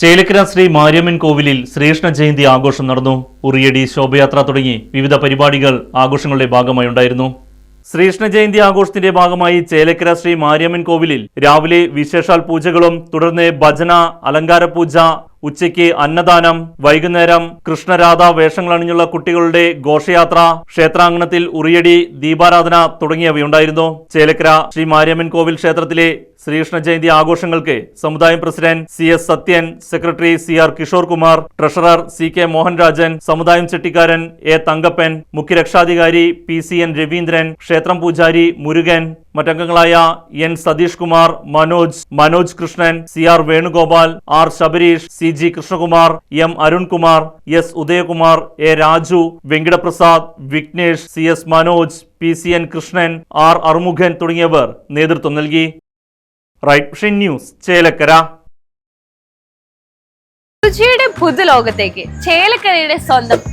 Chelakkara Shri Mariamman കോവിലിൽ ശ്രീകൃഷ്ണ ജയന്തി ആഘോഷം നടന്നു. ഉറിയടി ശോഭയാത്ര തുടങ്ങി. വിവിധ പരിപാടികൾ ആഘോഷങ്ങളുടെ ഭാഗമായി ഉണ്ടായിരുന്നു. ശ്രീകൃഷ്ണ ജയന്തി ആഘോഷത്തിന്റെ ഭാഗമായി ചേലക്കര ശ്രീ മാര്യമ്മൻ കോവിലിൽ രാവിലെ വിശേഷാൽ പൂജകളും തുടർന്ന് ഭജന അലങ്കാര പൂജ ഉച്ചയ്ക്ക് അന്നദാനം വൈകുന്നേരം കൃഷ്ണരാധ വേഷങ്ങളണിഞ്ഞുള്ള കുട്ടികളുടെ ഘോഷയാത്ര ക്ഷേത്രാങ്കണത്തിൽ ഉറിയടി ദീപാരാധന തുടങ്ങിയവയുണ്ടായിരുന്നു. ചേലക്കര ശ്രീ മാരിയമ്മൻ കോവിൽ ക്ഷേത്രത്തിലെ ശ്രീകൃഷ്ണ ജയന്തി ആഘോഷങ്ങൾക്ക് സമുദായം president C S Sathyan secretary C R Kishore Kumar treasurer C K Mohanrajan സമുദായം ചെട്ടിക്കാരൻ എ തങ്കപ്പൻ മുഖ്യരക്ഷാധികാരി പി സി എൻ രവീന്ദ്രൻ ക്ഷേത്രം പൂജാരി Murugan മറ്റംഗങ്ങളായ N Satheesh Kumar Manoj Manoj Krishnan C R Venugopal R Sabareesh C G Krishnakumar M Arunkumar S Udayakumar A Raju Venkitaprasad Vignesh C S Manoj P C N Krishnan R Arumughan തുടങ്ങിയവർ നേതൃത്വം നൽകി. Right vision news Chelakkara. രുചിയുടെ പുതുലോകത്തേക്ക് ചേലക്കരയുടെ സ്വന്തം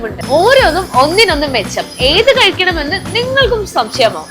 ഉണ്ട് ഓരോന്നും ഒന്നിനൊന്നും മെച്ചം. ഏത് കഴിക്കണമെന്ന് നിങ്ങൾക്കും സംശയമോ?